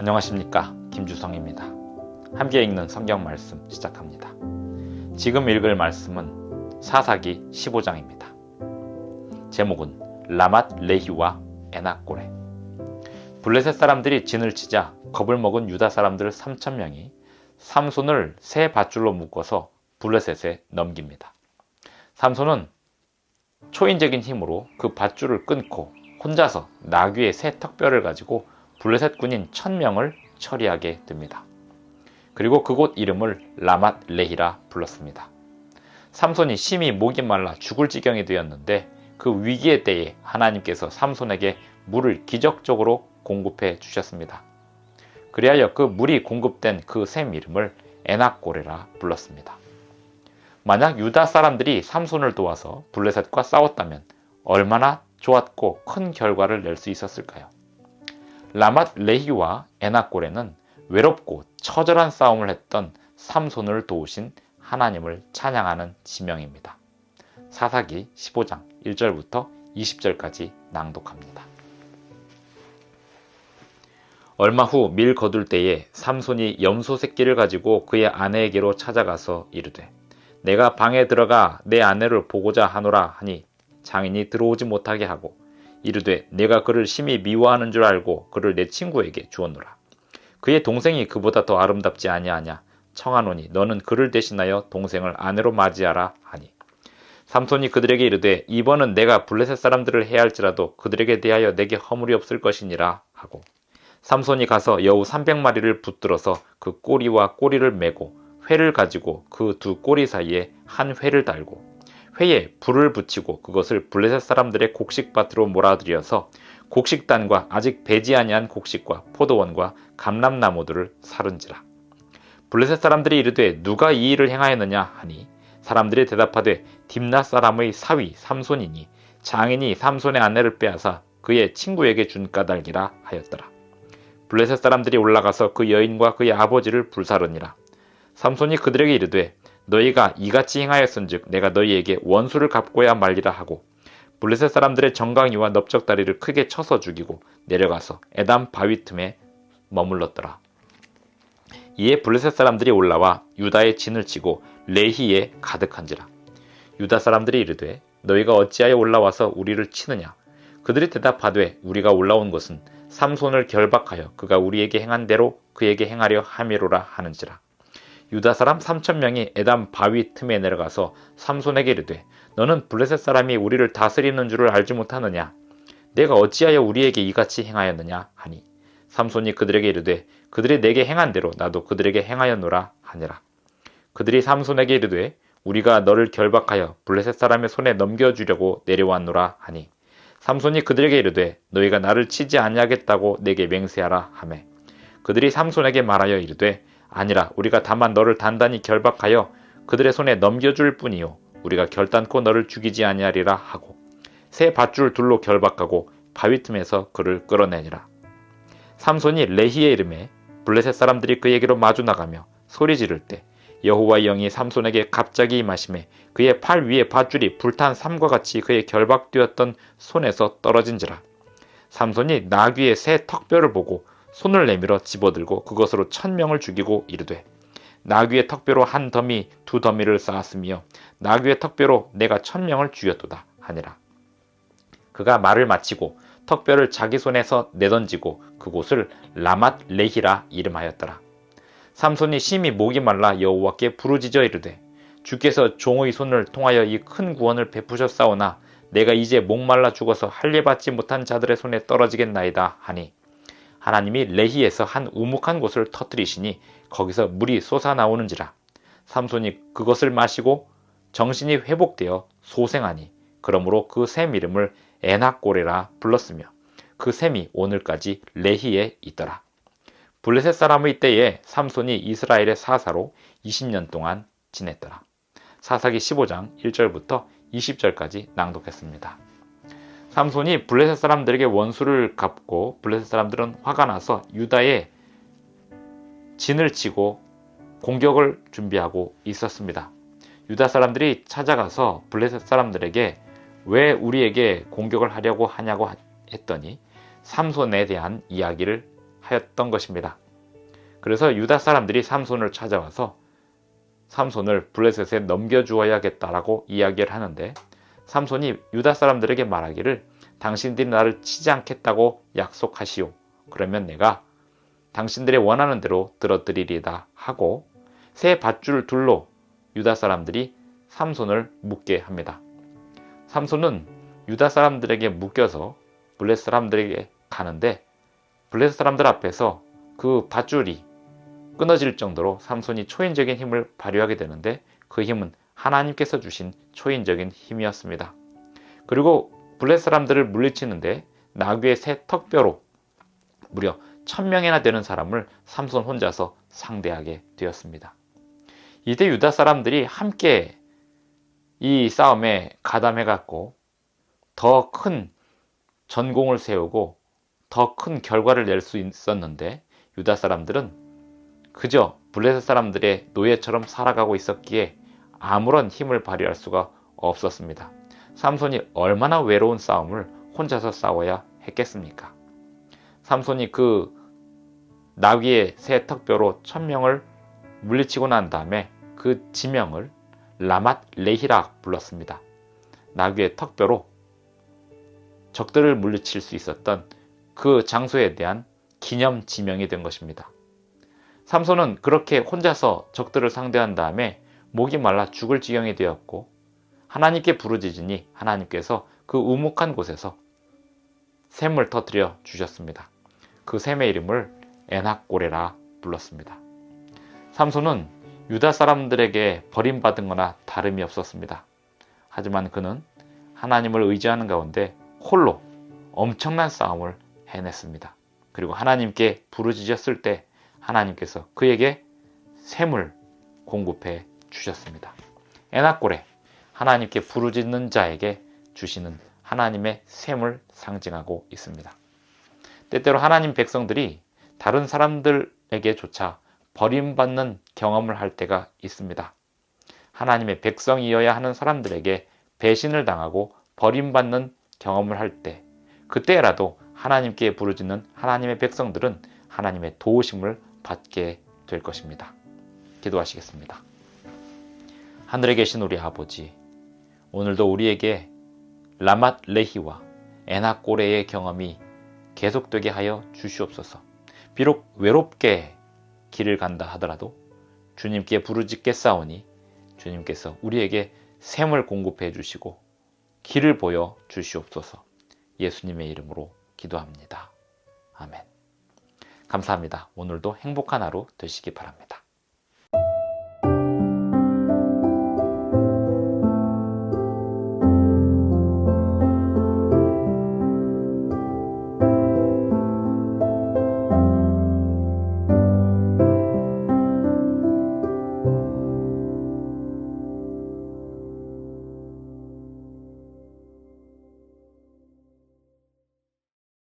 안녕하십니까 김주성입니다. 함께 읽는 성경 말씀 시작합니다. 지금 읽을 말씀은 사사기 15장입니다. 제목은 라맛 레히와 에나꼬레 블레셋 사람들이 진을 치자 겁을 먹은 유다 사람들 3천 명이 삼손을 새 밧줄로 묶어서 블레셋에 넘깁니다. 삼손은 초인적인 힘으로 그 밧줄을 끊고 혼자서 나귀의 새 턱뼈를 가지고 블레셋 군인 천명을 처리하게 됩니다. 그리고 그곳 이름을 라맛 레히라 불렀습니다. 삼손이 심히 목이 말라 죽을 지경이 되었는데 그 위기의 때에 하나님께서 삼손에게 물을 기적적으로 공급해 주셨습니다. 그리하여 그 물이 공급된 그 샘 이름을 에낙고레라 불렀습니다. 만약 유다 사람들이 삼손을 도와서 블레셋과 싸웠다면 얼마나 좋았고 큰 결과를 낼 수 있었을까요? 라맛 레히와 에나꼬레는 외롭고 처절한 싸움을 했던 삼손을 도우신 하나님을 찬양하는 지명입니다. 사사기 15장 1절부터 20절까지 낭독합니다. 얼마 후 밀 거둘 때에 삼손이 염소 새끼를 가지고 그의 아내에게로 찾아가서 이르되 내가 방에 들어가 내 아내를 보고자 하노라 하니 장인이 들어오지 못하게 하고 이르되 내가 그를 심히 미워하는 줄 알고 그를 내 친구에게 주었노라. 그의 동생이 그보다 더 아름답지 아니하냐? 청하노니 너는 그를 대신하여 동생을 아내로 맞이하라 하니. 삼손이 그들에게 이르되 이번은 내가 블레셋 사람들을 해할지라도 그들에게 대하여 내게 허물이 없을 것이니라 하고. 삼손이 가서 여우 300마리를 붙들어서 그 꼬리와 꼬리를 메고 회를 가지고 그 두 꼬리 사이에 한 회를 달고 회에 불을 붙이고 그것을 블레셋 사람들의 곡식밭으로 몰아들여서 곡식단과 아직 배지 아니한 곡식과 포도원과 감람나무들을 사른지라. 블레셋 사람들이 이르되 누가 이 일을 행하였느냐 하니 사람들이 대답하되 딥나 사람의 사위 삼손이니 장인이 삼손의 아내를 빼앗아 그의 친구에게 준 까닭이라 하였더라. 블레셋 사람들이 올라가서 그 여인과 그의 아버지를 불사르니라. 삼손이 그들에게 이르되 너희가 이같이 행하였은즉 내가 너희에게 원수를 갚고야 말리라 하고 블레셋 사람들의 정강이와 넓적다리를 크게 쳐서 죽이고 내려가서 에담 바위 틈에 머물렀더라. 이에 블레셋 사람들이 올라와 유다의 진을 치고 레히에 가득한지라. 유다 사람들이 이르되 너희가 어찌하여 올라와서 우리를 치느냐? 그들이 대답하되 우리가 올라온 것은 삼손을 결박하여 그가 우리에게 행한 대로 그에게 행하려 함이로라 하는지라. 유다 사람 3천 명이 에담 바위 틈에 내려가서 삼손에게 이르되 너는 블레셋 사람이 우리를 다스리는 줄을 알지 못하느냐? 내가 어찌하여 우리에게 이같이 행하였느냐? 하니 삼손이 그들에게 이르되 그들이 내게 행한 대로 나도 그들에게 행하였노라 하니라. 그들이 삼손에게 이르되 우리가 너를 결박하여 블레셋 사람의 손에 넘겨주려고 내려왔노라 하니 삼손이 그들에게 이르되 너희가 나를 치지 아니하겠다고 내게 맹세하라 하매 그들이 삼손에게 말하여 이르되 아니라 우리가 다만 너를 단단히 결박하여 그들의 손에 넘겨줄 뿐이요. 우리가 결단코 너를 죽이지 아니하리라 하고 새 밧줄 둘로 결박하고 바위 틈에서 그를 끌어내니라. 삼손이 레히의 이름에 블레셋 사람들이 그에게로 마주 나가며 소리 지를 때 여호와의 영이 삼손에게 갑자기 임하심에 그의 팔 위에 밧줄이 불탄 삼과 같이 그의 결박되었던 손에서 떨어진지라. 삼손이 나귀의 새 턱뼈를 보고 손을 내밀어 집어들고 그것으로 천 명을 죽이고 이르되 나귀의 턱뼈로 한 더미 두 더미를 쌓았으며 나귀의 턱뼈로 내가 천 명을 죽였도다 하니라. 그가 말을 마치고 턱뼈를 자기 손에서 내던지고 그곳을 라맛 레히라 이름하였더라. 삼손이 심히 목이 말라 여호와께 부르짖어 이르되 주께서 종의 손을 통하여 이 큰 구원을 베푸셨사오나 내가 이제 목말라 죽어서 할례 받지 못한 자들의 손에 떨어지겠나이다 하니 하나님이 레히에서 한 우묵한 곳을 터뜨리시니 거기서 물이 솟아나오는지라 삼손이 그것을 마시고 정신이 회복되어 소생하니 그러므로 그 샘 이름을 에낙고레라 불렀으며 그 샘이 오늘까지 레히에 있더라. 블레셋 사람의 때에 삼손이 이스라엘의 사사로 20년 동안 지냈더라. 사사기 15장 1절부터 20절까지 낭독했습니다. 삼손이 블레셋 사람들에게 원수를 갚고 블레셋 사람들은 화가 나서 유다에 진을 치고 공격을 준비하고 있었습니다. 유다 사람들이 찾아가서 블레셋 사람들에게 왜 우리에게 공격을 하려고 하냐고 했더니 삼손에 대한 이야기를 하였던 것입니다. 그래서 유다 사람들이 삼손을 찾아와서 삼손을 블레셋에 넘겨주어야겠다라고 이야기를 하는데 삼손이 유다 사람들에게 말하기를 당신들이 나를 치지 않겠다고 약속하시오. 그러면 내가 당신들의 원하는 대로 들어드리리다 하고 새 밧줄 둘로 유다 사람들이 삼손을 묶게 합니다. 삼손은 유다 사람들에게 묶여서 블레셋 사람들에게 가는데 블레셋 사람들 앞에서 그 밧줄이 끊어질 정도로 삼손이 초인적인 힘을 발휘하게 되는데 그 힘은 하나님께서 주신 초인적인 힘이었습니다. 그리고 블레셋 사람들을 물리치는데 나귀의 새 턱뼈로 무려 천명이나 되는 사람을 삼손 혼자서 상대하게 되었습니다. 이때 유다 사람들이 함께 이 싸움에 가담해 갖고 더 큰 전공을 세우고 더 큰 결과를 낼 수 있었는데 유다 사람들은 그저 블레셋 사람들의 노예처럼 살아가고 있었기에 아무런 힘을 발휘할 수가 없었습니다. 삼손이 얼마나 외로운 싸움을 혼자서 싸워야 했겠습니까? 삼손이 그 나귀의 새 턱뼈로 천명을 물리치고 난 다음에 그 지명을 라맛 레히라 불렀습니다. 나귀의 턱뼈로 적들을 물리칠 수 있었던 그 장소에 대한 기념 지명이 된 것입니다. 삼손은 그렇게 혼자서 적들을 상대한 다음에 목이 말라 죽을 지경이 되었고 하나님께 부르짖으니 하나님께서 그 우묵한 곳에서 샘을 터뜨려 주셨습니다. 그 샘의 이름을 에낙고레라 불렀습니다. 삼손은 유다 사람들에게 버림받은 거나 다름이 없었습니다. 하지만 그는 하나님을 의지하는 가운데 홀로 엄청난 싸움을 해냈습니다. 그리고 하나님께 부르짖었을 때 하나님께서 그에게 샘을 공급해 주셨습니다. 에낙고레 하나님께 부르짖는 자에게 주시는 하나님의 샘을 상징하고 있습니다. 때때로 하나님 백성들이 다른 사람들에게조차 버림받는 경험을 할 때가 있습니다. 하나님의 백성이어야 하는 사람들에게 배신을 당하고 버림받는 경험을 할 때, 그때라도 하나님께 부르짖는 하나님의 백성들은 하나님의 도우심을 받게 될 것입니다. 기도하시겠습니다. 하늘에 계신 우리 아버지, 오늘도 우리에게 라맛 레히와 에나 꼬레의 경험이 계속되게 하여 주시옵소서. 비록 외롭게 길을 간다 하더라도 주님께 부르짖겠사오니 주님께서 우리에게 샘을 공급해 주시고 길을 보여 주시옵소서. 예수님의 이름으로 기도합니다. 아멘. 감사합니다. 오늘도 행복한 하루 되시기 바랍니다.